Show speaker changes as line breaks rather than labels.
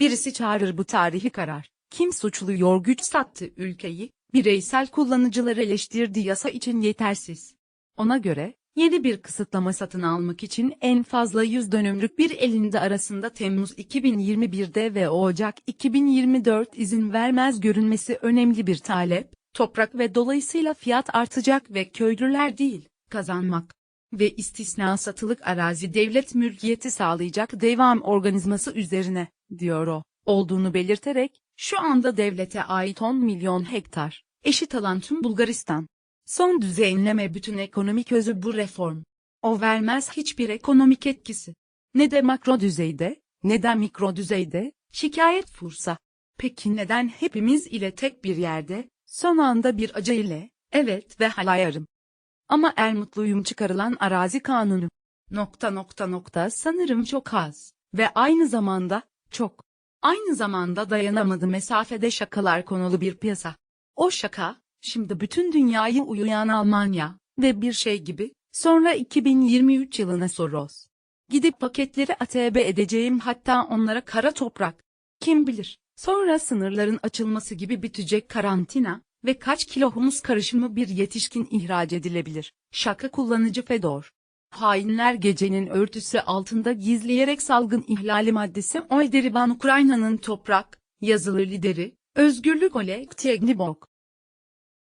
Birisi çağırır bu tarihi karar. Kim suçluyor güç sattı ülkeyi, bireysel kullanıcılar eleştirdi yasa için yetersiz. Ona göre, yeni bir kısıtlama satın almak için en fazla 100 dönümlük bir elinde arasında Temmuz 2021'de ve Ocak 2024 izin vermez görünmesi önemli bir talep, toprak ve dolayısıyla fiyat artacak ve köylüler değil, kazanmak ve istisna satılık arazi devlet mülkiyeti sağlayacak devam organizması üzerine, diyor o, olduğunu belirterek, şu anda devlete ait 10 milyon hektar, eşit alan tüm Bulgaristan. Son düzenleme bütün ekonomik özü bu reform. O vermez hiçbir ekonomik etkisi. Ne de makro düzeyde, ne de mikro düzeyde, şikayet fursa. Peki neden hepimiz ile tek bir yerde, son anda bir acı ile, evet ve halayarım. Ama er mutluyum çıkarılan arazi kanunu. Nokta nokta nokta sanırım çok az. Ve aynı zamanda, çok. Aynı zamanda dayanamadı mesafede şakalar konulu bir piyasa. O şaka, şimdi bütün dünyayı uyuyan Almanya ve bir şey gibi, sonra 2023 yılına Soros. Gidip paketleri ATB edeceğim hatta onlara kara toprak. Kim bilir, sonra sınırların açılması gibi bitecek karantina ve kaç kilo humus karışımı bir yetişkin ihraç edilebilir. Şaka kullanıcı Fedor. Hainler gecenin örtüsü altında gizleyerek salgın ihlali maddesi Oyderiban Ukrayna'nın toprak, yazılı lideri, Özgürlük Oleg Tyegnibok.